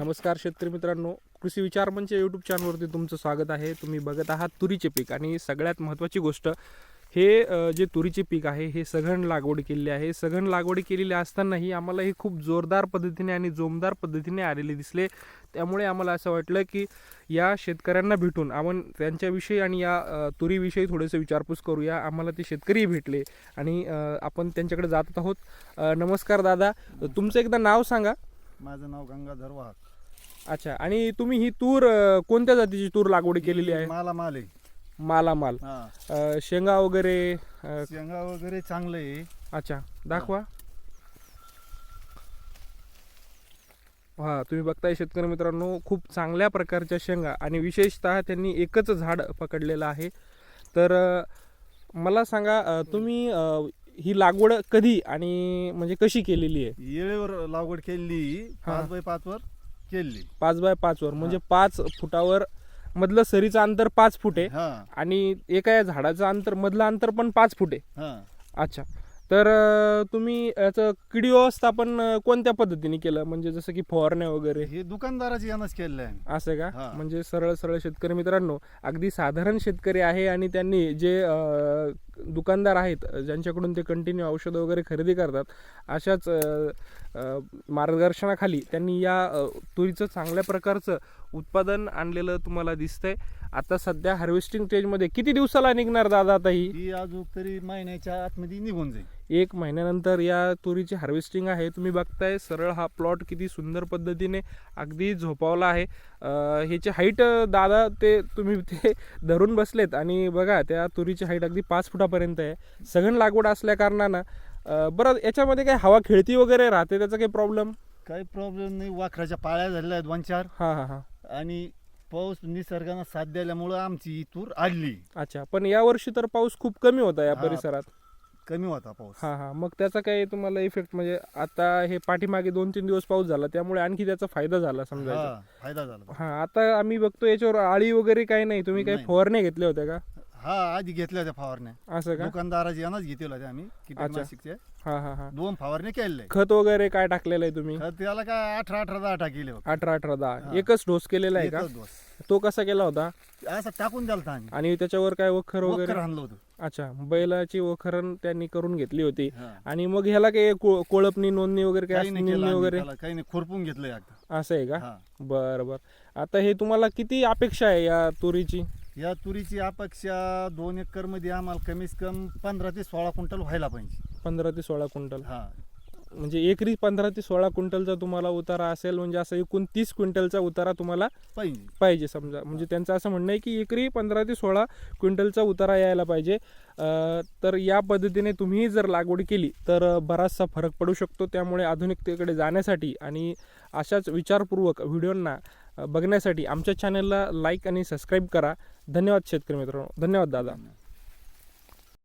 नमस्कार शेतकरी मित्रांनो कृषी विचार मंच यूट्यूब चॅनलवरती तुमचं स्वागत आहे. तुम्ही बघत आहात तुरीचे पीक आणि सगळ्यात महत्त्वाची गोष्ट हे जे तुरीचे पीक आहे हे सघन लागवड केलेली आहे. सघन लागवड केलेली असतानाही आम्हाला हे खूप जोरदार पद्धतीने आणि जोमदार पद्धतीने आलेले दिसले. त्यामुळे आम्हाला असं वाटलं की या शेतकऱ्यांना भेटून आपण त्यांच्याविषयी आणि या तुरीविषयी थोडंसं विचारपूस करूया. आम्हाला ते शेतकरी भेटले आणि आपण त्यांच्याकडे जात आहोत. नमस्कार दादा. तुमचं एकदा नाव सांगा. माझं नाव गंगाधर वाहक अच्छा आणि तुम्ही ही तूर अ, कोणत्या जातीची तूर लागवड केलेली आहे? माला माल आहे. मालामाल. हा. अ, शेंगा वगैरे अ, शेंगा वगैरे चांगलं आहे. अच्छा दाखवा. हा तुम्ही बघताय शेतकरी मित्रांनो खूप चांगल्या प्रकारच्या शेंगा आणि विशेषतः त्यांनी एकच झाड पकडलेलं आहे. तर अ, मला सांगा अ, तुम्ही अ, ही लागवड कधी आणि म्हणजे कशी केलेली आहे? येळेवर लागवड केली हा. पाच बाय पाच वर. केली. पाच बाय पाचवर म्हणजे पाच फुटावर मधलं सरीचं अंतर पाच फूट आहे हा. आणि एका या झाडाचं अंतर मधलं अंतर पण पाच फूट. आहे हा. अच्छा. तर अं, तुम्ही याचं किडी व्यवस्थापन अं, कोणत्या पद्धतीने केलं? म्हणजे जसं की फवारण्या वगैरे. हे दुकानदाराची यानंच केलेलं आहे. असं का? हा. म्हणजे सरळ सरळ शेतकरी मित्रांनो अगदी साधारण शेतकरी आहे आणि त्यांनी जे अं, दुकानदार आहेत ज्यांच्याकडून ते कंटिन्यू औषधं वगैरे खरेदी करतात अशाच मार्गदर्शनाखाली त्यांनी या तुरीचं चांगल्या प्रकारचं उत्पादन आणलेलं तुम्हाला दिसतंय. आता सध्या हार्वेस्टिंग स्टेजमध्ये किती दिवसाला निघणार दादा आता ही? ही अजून तरी महिन्याच्या आतमध्ये निघून जाईल. एक महिन्यानंतर या तुरीची हार्वेस्टिंग आहे. तुम्ही बघताय सरळ हा प्लॉट किती सुंदर पद्धतीने अगदी झोपावला आहे. ह्याची हाईट दादा ते तुम्ही ते धरून बसलेत आणि बघा त्या तुरीची हाईट अगदी पाच फुटापर्यंत आहे. सघन लागवड असल्या कारणानं अं, बरं याच्यामध्ये काही हवा खेळती वगैरे राहते? त्याचा काही प्रॉब्लेम काही प्रॉब्लेम नाही. वाखराच्या पाळ्या झालेल्या आहेत दोन चार. हां हां हां. आणि पाऊस निसर्गानं साथ दिल्यामुळं आमची ही तूर आडली. अच्छा. पण यावर्षी तर पाऊस खूप कमी होता या हा. परिसरात. कमी होता पाऊस. हां हां. मग त्याचा काही तुम्हाला इफेक्ट म्हणजे आता हे पाठीमागे दोन तीन दिवस पाऊस झाला त्यामुळे आणखी त्याचा फायदा झाला समजायचा. हा फायदा झाला. हा आता आम्ही बघतो याच्यावर आळी वगैरे काही नाही. तुम्ही काही नाही. फवारण्या घेतल्या होत्या का? हा आधी घेतल्या होत्या फवारण्या. असं का? दुकानदाराची यानंच घेतल्या होत्या आम्ही कीटकनाशकच्या हा हा हा. दोन फवारण्या केलेल्या खत वगैरे काय टाकलेलं आहे तुम्ही? तर त्याला काय अठरा अठरा दहा टाकेले अठरा अठरा दहा. एकच डोस केलेला आहे का. तो कसा केला होता? असं टाकून द्याल आणि त्याच्यावर काय वखर वगैरे? आणलं होतं. अच्छा बैलाची वखरण त्यांनी करून घेतली होती. हा. आणि मग ह्याला काही को- कोळपणी नोंदणी वगैरे काय काही नाही केलं नोंदणी आम्ही वगैरे? त्याला, काही नाही खुरपून घेतलंय एकदा असं आहे का? हा. बरं बरं आता हे तुम्हाला किती अपेक्षा आहे या तुरीची? या तुरीची अपेक्षा दोन एकरमध्ये आम्हाला कमीत कम पंधरा ते सोळा क्विंटल व्हायला पाहिजे. पंधरा ते सोळा क्विंटल. हा. म्हणजे एकरी पंधरा ते सोळा क्विंटलचा तुम्हाला उतारा असेल म्हणजे असं एकूण तीस क्विंटलचा उतारा तुम्हाला पाहिजे. पाहिजे समजा. म्हणजे त्यांचं असं म्हणणं आहे की एकरी पंधरा ते सोळा क्विंटलचा उतारा यायला पाहिजे. तर या पद्धतीने तुम्ही जर लागवड केली तर बराचसा फरक पडू शकतो. त्यामुळे आधुनिकतेकडे जाण्यासाठी आणि अशाच विचारपूर्वक व्हिडिओंना बघण्यासाठी आमच्या चॅनलला लाईक आणि सबस्क्राईब करा. धन्यवाद शेतकरी मित्रांनो. धन्यवाद दादा.